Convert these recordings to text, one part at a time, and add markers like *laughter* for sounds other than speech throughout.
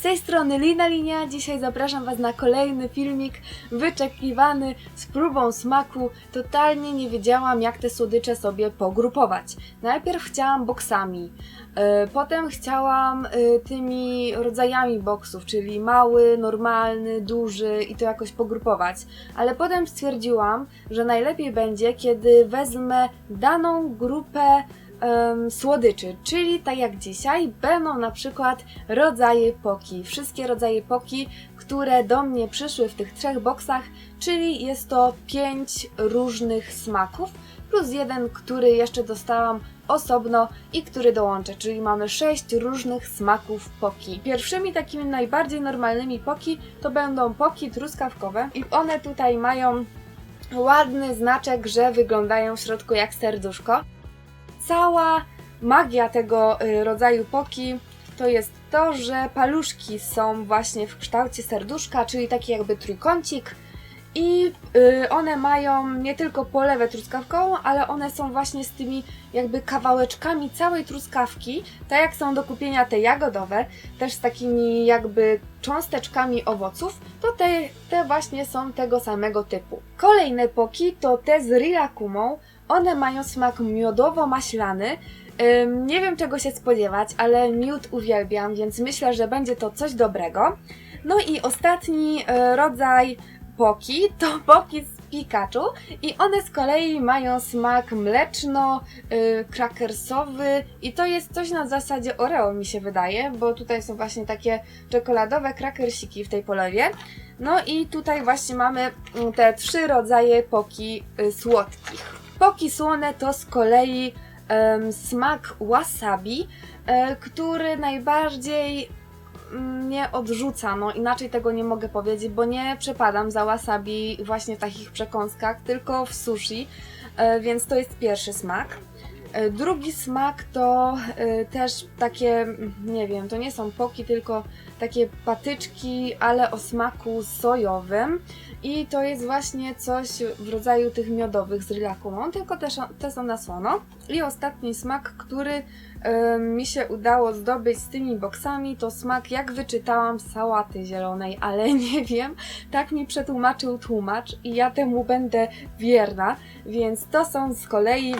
Z tej strony Lina Linia. Dzisiaj zapraszam Was na kolejny filmik wyczekiwany z próbą smaku. Totalnie nie wiedziałam, jak te słodycze sobie pogrupować. Najpierw chciałam boksami, e, potem chciałam e, tymi rodzajami boksów, czyli mały, normalny, duży i to jakoś pogrupować. Ale potem stwierdziłam, że najlepiej będzie, kiedy wezmę daną grupę em, słodyczy, czyli tak jak dzisiaj będą na przykład rodzaje poki. Wszystkie rodzaje poki, które do mnie przyszły w tych trzech boksach, czyli jest to pięć różnych smaków, plus jeden, który jeszcze dostałam osobno i który dołączę, czyli mamy sześć różnych smaków poki. Pierwszymi takimi najbardziej normalnymi poki to będą poki truskawkowe i one tutaj mają ładny znaczek, że wyglądają w środku jak serduszko cała magia tego y, rodzaju poki to jest to, że paluszki są właśnie w kształcie serduszka, czyli taki jakby trójkącik. I y, one mają nie tylko polewę truskawkową, ale one są właśnie z tymi jakby kawałeczkami całej truskawki, tak jak są do kupienia te jagodowe, też z takimi jakby cząsteczkami owoców, to te, te właśnie są tego samego typu. Kolejne poki to te z rilakumą, one mają smak miodowo-maślany. Nie wiem czego się spodziewać, ale miód uwielbiam, więc myślę, że będzie to coś dobrego. No i ostatni e, rodzaj poki to *laughs* poki z Pikachu i one z kolei mają smak mleczno-krakersowy i to jest coś na zasadzie Oreo mi się wydaje, bo tutaj są właśnie takie czekoladowe krakersiki w tej polewie. No i tutaj właśnie mamy mm, te trzy rodzaje poki y, słodkich. Poki słone to z kolei em, smak wasabi, e, który najbardziej mm, mnie odrzuca, no inaczej tego nie mogę powiedzieć, bo nie przepadam za wasabi właśnie w takich przekąskach, tylko w sushi, e, więc to jest pierwszy smak. E, Drugi smak to e, też takie, nie wiem, to nie są poki, tylko takie patyczki, ale o smaku sojowym. I to jest właśnie coś w rodzaju tych miodowych z rilakumą, tylko też te są na słono. I ostatni smak, który e, mi się udało zdobyć z tymi boksami, to smak, jak wyczytałam, sałaty zielonej, ale *laughs* nie wiem, tak mi przetłumaczył tłumacz i ja temu będę wierna, więc to są z kolei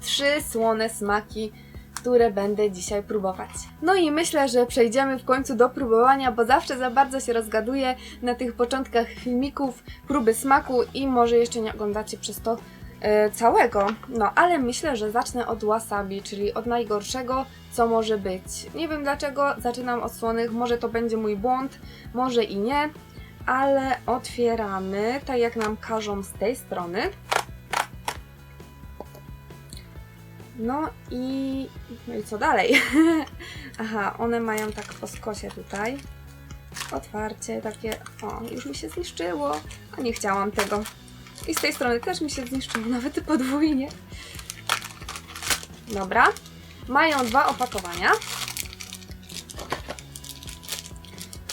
trzy słone smaki, które będę dzisiaj próbować. No i myślę, że przejdziemy w końcu do próbowania, bo zawsze za bardzo się rozgaduję na tych początkach filmików próby smaku i może jeszcze nie oglądacie przez to e, całego. No, ale myślę, że zacznę od wasabi, czyli od najgorszego, co może być. Nie wiem dlaczego zaczynam od słonych, może to będzie mój błąd, może i nie, ale otwieramy, tak jak nam każą z tej strony. No i, no i co dalej? *laughs* Aha, one mają tak po skosie tutaj. Otwarcie, takie. O, już mi się zniszczyło. A nie chciałam tego. I z tej strony też mi się zniszczyło, *laughs* nawet podwójnie. Dobra. Mają dwa opakowania.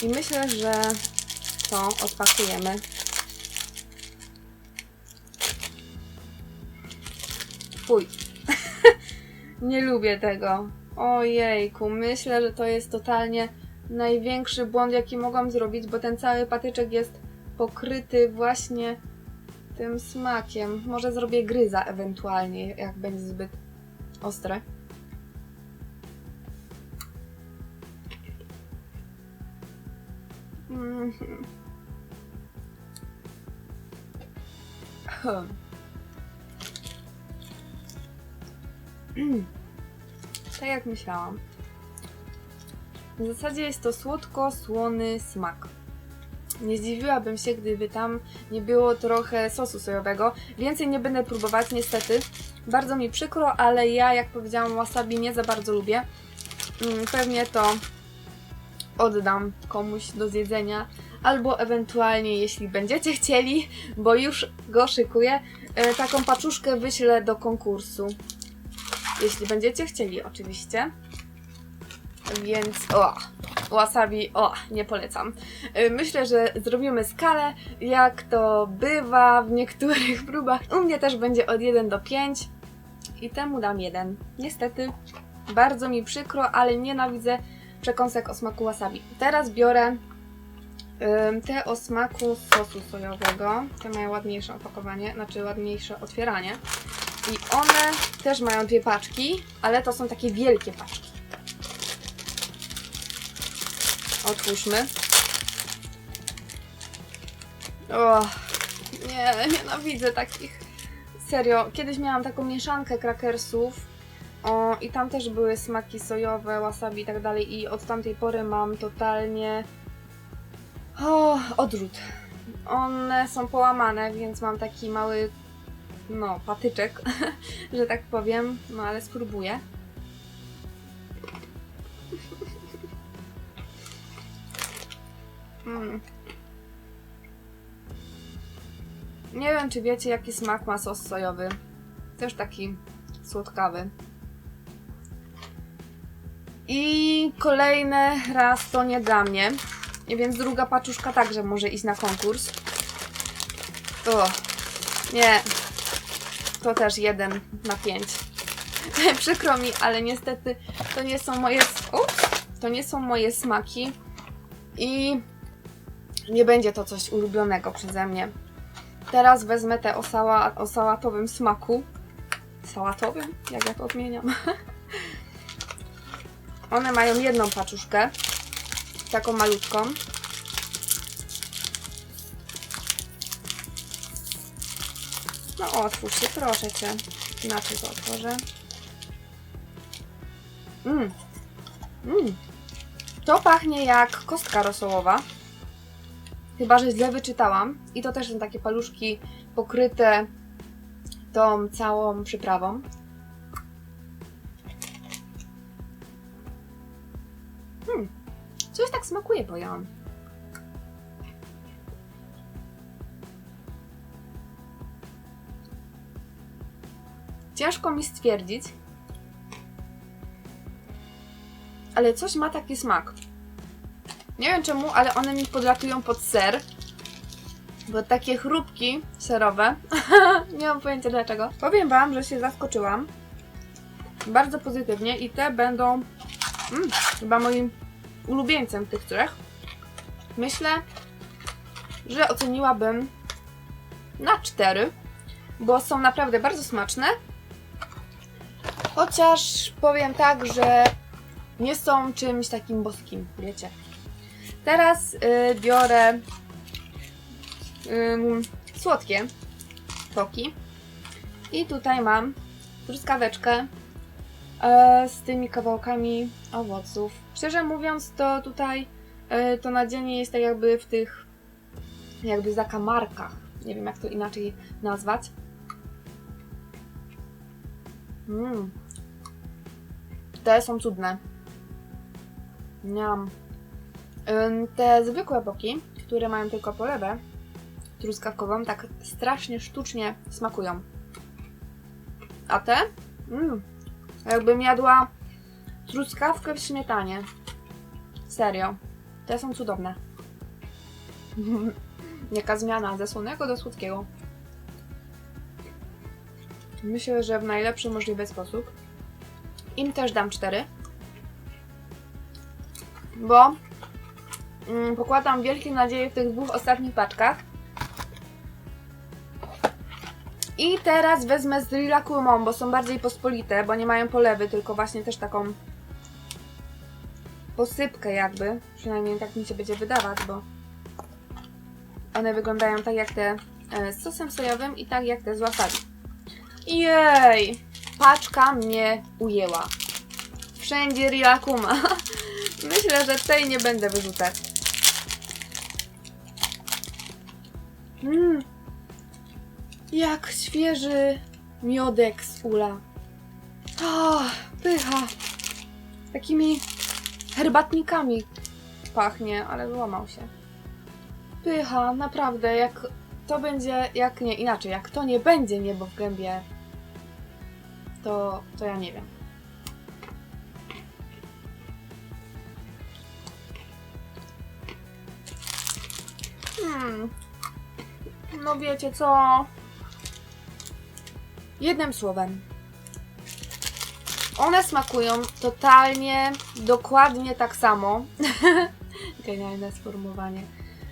I myślę, że to odpakujemy. Fuj. Nie lubię tego. Ojejku, myślę, że to jest totalnie największy błąd, jaki mogłam zrobić, bo ten cały patyczek jest pokryty właśnie tym smakiem. Może zrobię gryza ewentualnie, jak będzie zbyt ostre. Mhm. *clears throat* *clears throat* Tak jak myślałam. W zasadzie jest to słodko-słony smak. Nie zdziwiłabym się, gdyby tam nie było trochę sosu sojowego. Więcej nie będę próbować, niestety. Bardzo mi przykro, ale ja, jak powiedziałam, wasabi nie za bardzo lubię. Mm, Pewnie to oddam komuś do zjedzenia, albo ewentualnie, jeśli będziecie chcieli, bo już go szykuję, e, taką paczuszkę wyślę do konkursu. Jeśli będziecie chcieli, oczywiście. Więc o, wasabi, o, nie polecam. Y, Myślę, że zrobimy skalę, jak to bywa w niektórych *laughs* próbach. U mnie też będzie od 1 do 5 i temu dam 1. Niestety, bardzo mi przykro, ale nienawidzę przekąsek o smaku wasabi. Teraz biorę te o smaku sosu sojowego. Te mają ładniejsze opakowanie, znaczy ładniejsze otwieranie. I one też mają dwie paczki, ale to są takie wielkie paczki. Otwórzmy. O, nie, nienawidzę takich. Serio, kiedyś miałam taką mieszankę krakersów o, i tam też były smaki sojowe, wasabi i tak dalej i od tamtej pory mam totalnie o, odrzut. One są połamane, więc mam taki mały no, patyczek, *laughs* że tak powiem, no ale spróbuję. Mm. Nie wiem, czy wiecie, jaki smak ma sos sojowy. Też taki słodkawy. I kolejny raz to nie dla mnie. Więc druga paczuszka także może iść na konkurs. O, nie. To też jeden na pięć. *laughs* Przykro mi, ale niestety to nie są moje. Ups, to nie są moje smaki. I nie będzie to coś ulubionego przeze mnie. Teraz wezmę te o, o sałatowym smaku. Sałatowym? Jak ja to odmieniam? *laughs* One mają jedną paczuszkę. Taką malutką. No otwórz się, proszę Cię. Inaczej to otworzę. Mmm. Mmm. To pachnie jak kostka rosołowa. Chyba, że źle wyczytałam. I to też są takie paluszki pokryte tą całą przyprawą. Hmm. Coś tak smakuje, pojęłam. Ciężko mi stwierdzić, ale coś ma taki smak. Nie wiem czemu, ale one mi podlatują pod ser. Bo takie chrupki serowe. *laughs* nie mam pojęcia dlaczego. Powiem Wam, że się zaskoczyłam. Bardzo pozytywnie i te będą mm, chyba moim ulubieńcem tych trzech. Myślę, że oceniłabym na 4, bo są naprawdę bardzo smaczne. Chociaż powiem tak, że nie są czymś takim boskim, wiecie. Teraz y, biorę ym, słodkie poki. I tutaj mam truskaweczkę e, z tymi kawałkami owoców. Szczerze mówiąc, to tutaj e, to nadzienie jest tak jakby w tych jakby zakamarkach. Nie wiem, jak to inaczej nazwać. Mmm. Te są cudne. Miam. Te zwykłe boki, które mają tylko polewę truskawkową, tak strasznie sztucznie smakują. A te? Mmm. Jakbym jadła truskawkę w śmietanie. Serio. Te są cudowne. *laughs* Jaka zmiana ze słonego do słodkiego. Myślę, że w najlepszy możliwy sposób. Im też dam 4. Bo mm, pokładam wielkie nadzieje w tych dwóch ostatnich paczkach. I teraz wezmę z Rilakumą, bo są bardziej pospolite, bo nie mają polewy, tylko właśnie też taką posypkę jakby. Przynajmniej tak mi się będzie wydawać, bo one wyglądają tak jak te e, z sosem sojowym i tak jak te z wasabi. Jej! Paczka mnie ujęła. Wszędzie Rilakuma. *laughs* Myślę, że tej nie będę wyrzucać. Mmm. Jak świeży miodek z ula. Pycha. Takimi herbatnikami pachnie, ale złamał się. Pycha, naprawdę, jak to będzie, jak nie, inaczej, jak to nie będzie niebo w gębie, to, to ja nie wiem. Hmm. No wiecie co? Jednym słowem. One smakują totalnie, dokładnie tak samo. *laughs* Genialne sformułowanie.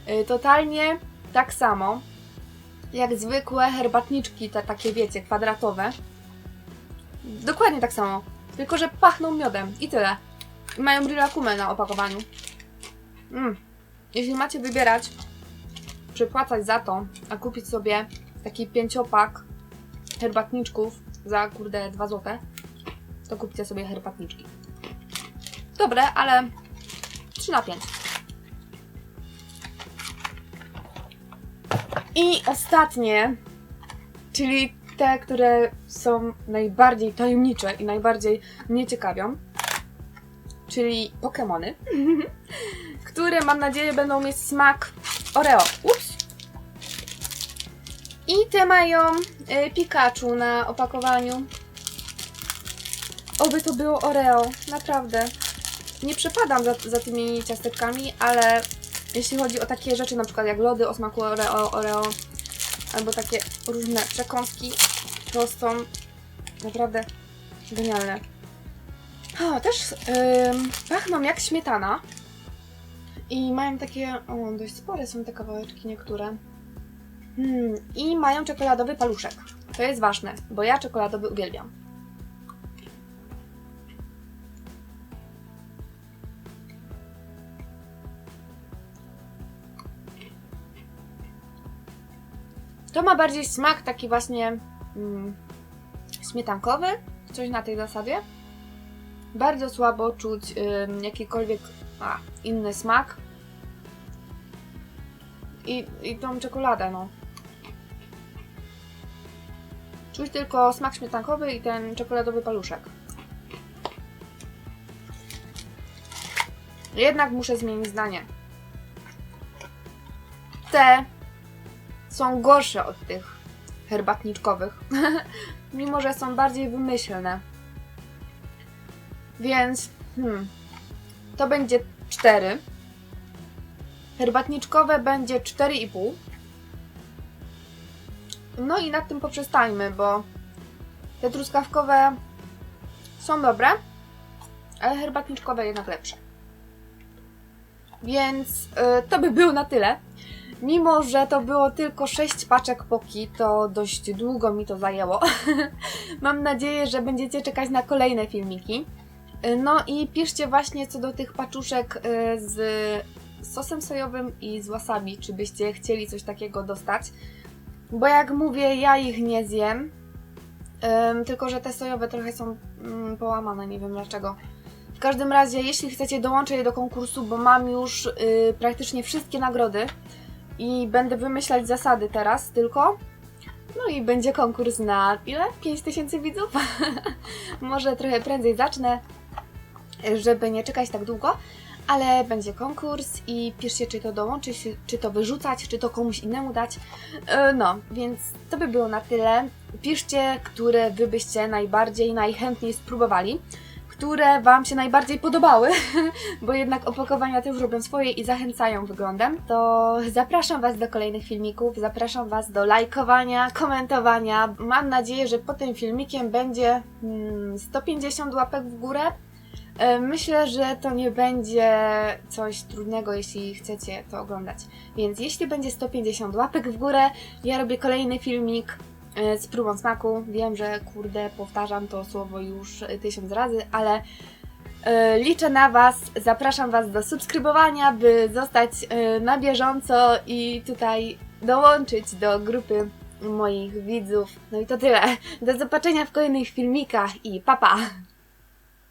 Y, Totalnie tak samo jak zwykłe herbatniczki, te takie wiecie, kwadratowe. Dokładnie tak samo. Tylko, że pachną miodem i tyle. I mają rilakumę na opakowaniu. Mm. Jeśli macie wybierać, przepłacać za to, a kupić sobie taki pięciopak herbatniczków za kurde 2 zł, to kupcie sobie herbatniczki. Dobre, ale 3 na 5. I ostatnie, czyli te, które są najbardziej tajemnicze i najbardziej mnie ciekawią, czyli Pokémony, *laughs* które mam nadzieję będą mieć smak Oreo. Ups! I te mają y, Pikachu na opakowaniu. Oby to było Oreo, naprawdę. Nie przepadam za, za tymi ciasteczkami, ale jeśli chodzi o takie rzeczy, na przykład jak lody o smaku Oreo, Oreo albo takie różne przekąski, to są naprawdę genialne. O, też pachną jak śmietana. I mają takie, o, dość spore są te kawałeczki niektóre. Hmm, I mają czekoladowy paluszek. To jest ważne, bo ja czekoladowy uwielbiam. To ma bardziej smak taki właśnie mm, śmietankowy, coś na tej zasadzie. Bardzo słabo czuć ym, jakikolwiek a, inny smak. I, I tą czekoladę, no. Czuć tylko smak śmietankowy i ten czekoladowy paluszek. Jednak muszę zmienić zdanie. Te są gorsze od tych herbatniczkowych, *laughs* mimo że są bardziej wymyślne. Więc hmm, to będzie 4. Herbatniczkowe będzie 4,5. No i nad tym poprzestańmy, bo te truskawkowe są dobre, ale herbatniczkowe jednak lepsze. Więc y, to by było na tyle. Mimo, że to było tylko 6 paczek poki, to dość długo mi to zajęło. *laughs* Mam nadzieję, że będziecie czekać na kolejne filmiki. Y, No i piszcie właśnie co do tych paczuszek y, z sosem sojowym i z wasabi, czy byście chcieli coś takiego dostać. Bo jak mówię, ja ich nie zjem. Tylko, że te sojowe trochę są mm, połamane, nie wiem dlaczego. W każdym razie, jeśli chcecie, dołączę je do konkursu, bo mam już y, praktycznie wszystkie nagrody i będę wymyślać zasady teraz tylko. No i będzie konkurs na ile? 5000 widzów? *laughs* Może trochę prędzej zacznę, żeby nie czekać tak długo, ale będzie konkurs i piszcie, czy to dołączyć, czy to wyrzucać, czy to komuś innemu dać. E, No, więc to by było na tyle. Piszcie, które wy byście najbardziej, najchętniej spróbowali, które Wam się najbardziej podobały, *laughs* bo jednak opakowania też robią swoje i zachęcają wyglądem. To zapraszam Was do kolejnych filmików, zapraszam Was do lajkowania, komentowania. Mam nadzieję, że po tym filmikiem będzie mm, 150 łapek w górę. E, Myślę, że to nie będzie coś trudnego, jeśli chcecie to oglądać. Więc jeśli będzie 150 łapek w górę, ja robię kolejny filmik z próbą smaku. Wiem, że kurde, powtarzam to słowo już e, tysiąc razy, ale e, liczę na Was. Zapraszam Was do subskrybowania, by zostać e, na bieżąco i tutaj dołączyć do grupy moich widzów. No i to tyle. Do zobaczenia w kolejnych filmikach i papa! Pa.